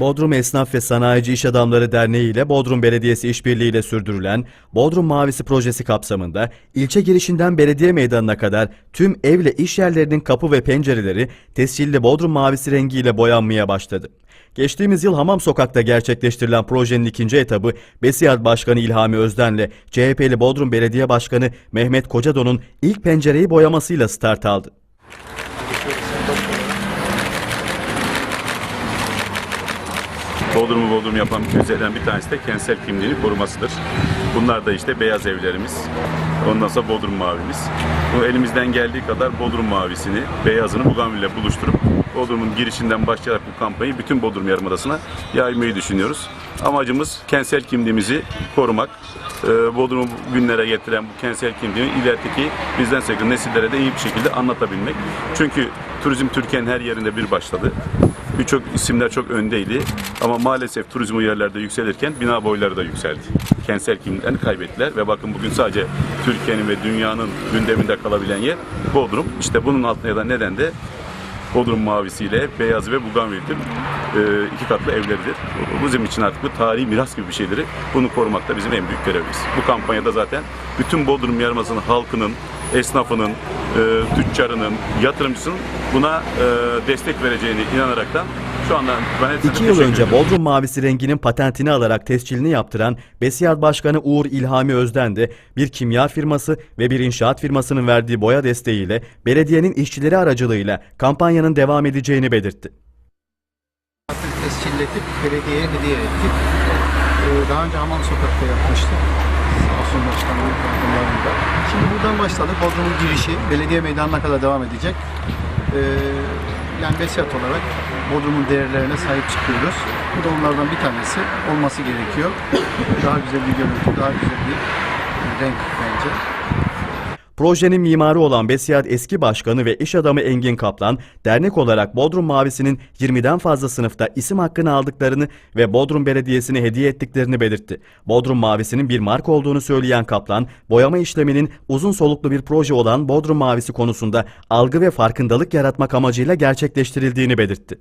Bodrum Esnaf ve Sanayici İş Adamları Derneği ile Bodrum Belediyesi işbirliğiyle sürdürülen Bodrum Mavisi projesi kapsamında ilçe girişinden belediye meydanına kadar tüm ev ve iş yerlerinin kapı ve pencereleri tescilli Bodrum Mavisi rengiyle boyanmaya başladı. Geçtiğimiz yıl Hamam Sokak'ta gerçekleştirilen projenin ikinci etabı Besiyat Başkanı İlhami Özden'le CHP'li Bodrum Belediye Başkanı Mehmet Kocadon'un ilk pencereyi boyamasıyla start aldı. Bodrum'u Bodrum yapan özelliklerden bir tanesi de kentsel kimliğini korumasıdır. Bunlar da işte beyaz evlerimiz, ondan sonra Bodrum mavimiz. Bu elimizden geldiği kadar Bodrum mavisini, beyazını Bugambil ile buluşturup Bodrum'un girişinden başlayarak bu kampanyayı bütün Bodrum Yarımadası'na yaymayı düşünüyoruz. Amacımız kentsel kimliğimizi korumak. Ee, Bodrum'u günlere getiren bu kentsel kimliğini ilerideki bizden sonraki nesillere de iyi bir şekilde anlatabilmek. Çünkü turizm Türkiye'nin her yerinde bir başladı. Birçok isimler çok öndeydi ama maalesef turizm o yerlerde yükselirken bina boyları da yükseldi. Kentsel kimliklerini kaybettiler ve bakın bugün sadece Türkiye'nin ve dünyanın gündeminde kalabilen yer Bodrum. İşte bunun altında yatan neden de Bodrum mavisiyle beyaz ve bugambildir. Ee, iki katlı evleridir. Bizim için artık bu tarihi miras gibi bir şeydir. Bunu korumak da bizim en büyük görevimiz. Bu kampanyada zaten bütün Bodrum Yarımadası'nın halkının, esnafının, e, tüccarının, yatırımcısının buna e, destek vereceğini inanaraktan şu anda ben hepsine İki yıl önce ediyorum. Bodrum Mavisi renginin patentini alarak tescilini yaptıran Besiyat Başkanı Uğur İlhami Özden de bir kimya firması ve bir inşaat firmasının verdiği boya desteğiyle belediyenin işçileri aracılığıyla kampanyanın devam edeceğini belirtti. tescilletip belediyeye hediye ettik. Ee, daha önce Hamam Sokak'ta yapmıştık. Sağ olsun başkanımın yardımlarında. Şimdi buradan başladık. Bodrum'un girişi belediye meydanına kadar devam edecek. Ee, yani Besiyat olarak Bodrum'un değerlerine sahip çıkıyoruz. Bu da onlardan bir tanesi olması gerekiyor. Daha güzel bir görüntü, daha güzel bir renk bence. Projenin mimarı olan Besiyat eski başkanı ve iş adamı Engin Kaplan, dernek olarak Bodrum Mavisi'nin 20'den fazla sınıfta isim hakkını aldıklarını ve Bodrum Belediyesi'ne hediye ettiklerini belirtti. Bodrum Mavisi'nin bir marka olduğunu söyleyen Kaplan, boyama işleminin uzun soluklu bir proje olan Bodrum Mavisi konusunda algı ve farkındalık yaratmak amacıyla gerçekleştirildiğini belirtti.